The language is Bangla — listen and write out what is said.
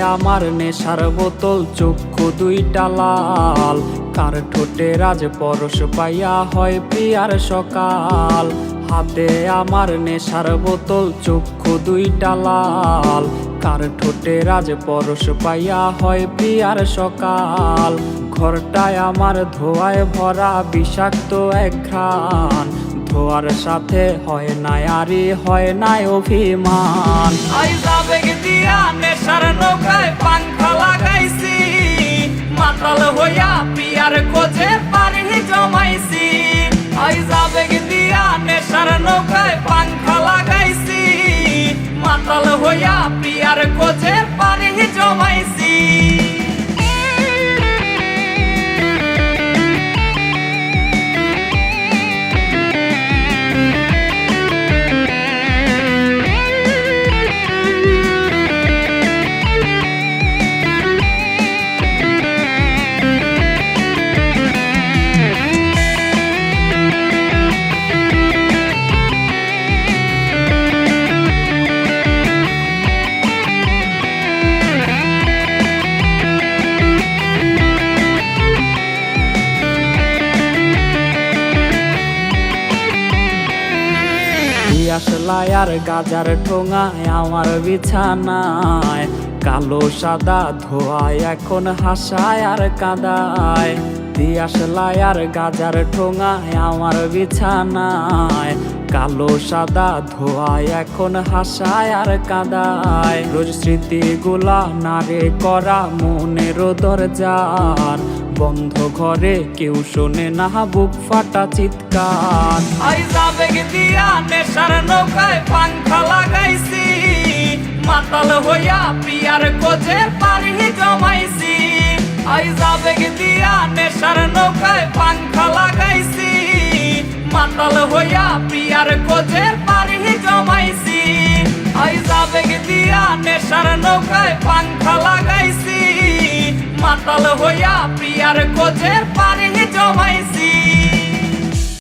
আমার নেশার বোতল, চক্ষু দুইটা লাল। তার ঠোঁটে রাজ পরশ পাইয়া হয় প্রিয়ার সকাল। হাতে আমার নেশার বোতল, চক্ষু দুইটা লাল। তার ঠোঁটে রাজ পরশ পাইয়া হয় প্রিয়ার সকাল। ঘরটায় আমার ধোয়ায় ভরা বিষাক্ত এক ঘ্রাণ ধোয়ার সাথে হয় নাই আরি হয় নাই অভিমান। আই যাবে দিয়া নেশার নৌকায় আসলাই আর গাজার ঠোঙায় আমার বিছানায়। কালো সাদা ধোয়ায় এখন হাসায় আর কাদায়। দিয়াশলাই আর গাজার ঠোঙায় আমার বিছানায়। কালো সাদা ধোয়ায় এখন হাসায় আর কাদায়। রোজ স্মৃতিগুলা নারে করা মনের দরজার। বন্ধ ঘরে কেউ শোনে না, বুক ফাটা চিৎকার। নেশার নৌকায় পাংখা লাগাইছি। মাতাল হইয়া পিয়ার কোজে পারি জমাইছি। আইজা বেগ দিয়া নেশার নৌকায় পাংখা লাগাইছি। মাতাল হইয়া পিয়ার কোজে পারি জমাইছি। আইজা বেগ দিয়া নেশার নৌকায় পাংখা লাগাইছি। মাতাল হইয়া প্রিয়ার কোজের পারি জমাইছি।